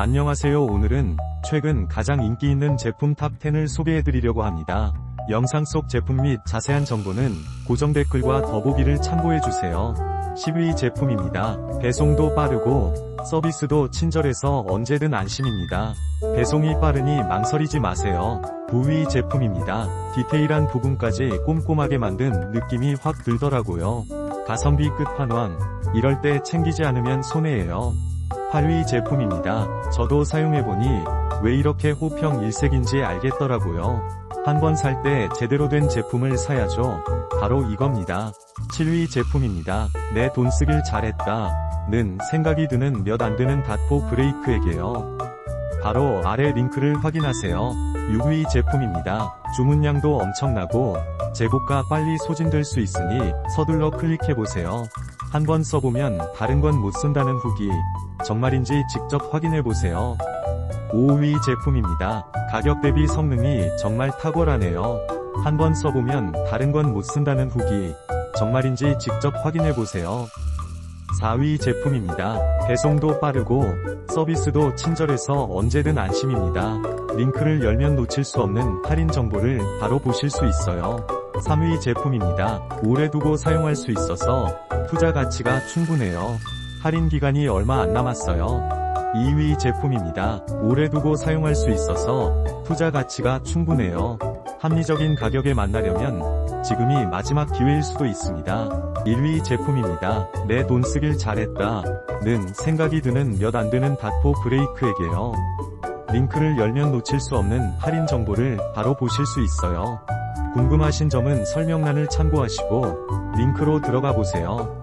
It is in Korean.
안녕하세요 오늘은 최근 가장 인기 있는 제품 탑10을 소개해드리려고 합니다. 영상 속 제품 및 자세한 정보는 고정 댓글과 더보기를 참고해주세요. 10위 제품입니다. 배송도 빠르고 서비스도 친절해서 언제든 안심입니다. 배송이 빠르니 망설이지 마세요. 9위 제품입니다. 디테일한 부분까지 꼼꼼하게 만든 느낌이 확 들더라고요. 가성비 끝판왕. 이럴 때 챙기지 않으면 손해예요. 8위 제품입니다. 저도 사용해보니 왜 이렇게 호평 일색인지 알겠더라고요. 한번 살 때 제대로 된 제품을 사야죠. 바로 이겁니다. 7위 제품입니다. 내 돈 쓰길 잘했다. 는 생각이 드는 몇 안 되는 닷포 브레이크에게요. 바로 아래 링크를 확인하세요. 6위 제품입니다. 주문량도 엄청나고 재고가 빨리 소진될 수 있으니 서둘러 클릭해보세요. 한 번 써보면 다른 건 못 쓴다는 후기 정말인지 직접 확인해보세요. 5위 제품입니다. 가격 대비 성능이 정말 탁월하네요. 한 번 써보면 다른 건 못 쓴다는 후기 정말인지 직접 확인해보세요. 4위 제품입니다. 배송도 빠르고 서비스도 친절해서 언제든 안심입니다. 링크를 열면 놓칠 수 없는 할인 정보를 바로 보실 수 있어요. 3위 제품입니다. 오래 두고 사용할 수 있어서 투자 가치가 충분해요. 할인 기간이 얼마 안 남았어요. 2위 제품입니다. 오래 두고 사용할 수 있어서 투자 가치가 충분해요. 합리적인 가격에 만나려면 지금이 마지막 기회일 수도 있습니다. 1위 제품입니다. 내 돈 쓰길 잘했다. 는 생각이 드는 몇 안 되는 닷포 브레이크에게요. 링크를 열면 놓칠 수 없는 할인 정보를 바로 보실 수 있어요. 궁금하신 점은 설명란을 참고하시고 링크로 들어가 보세요.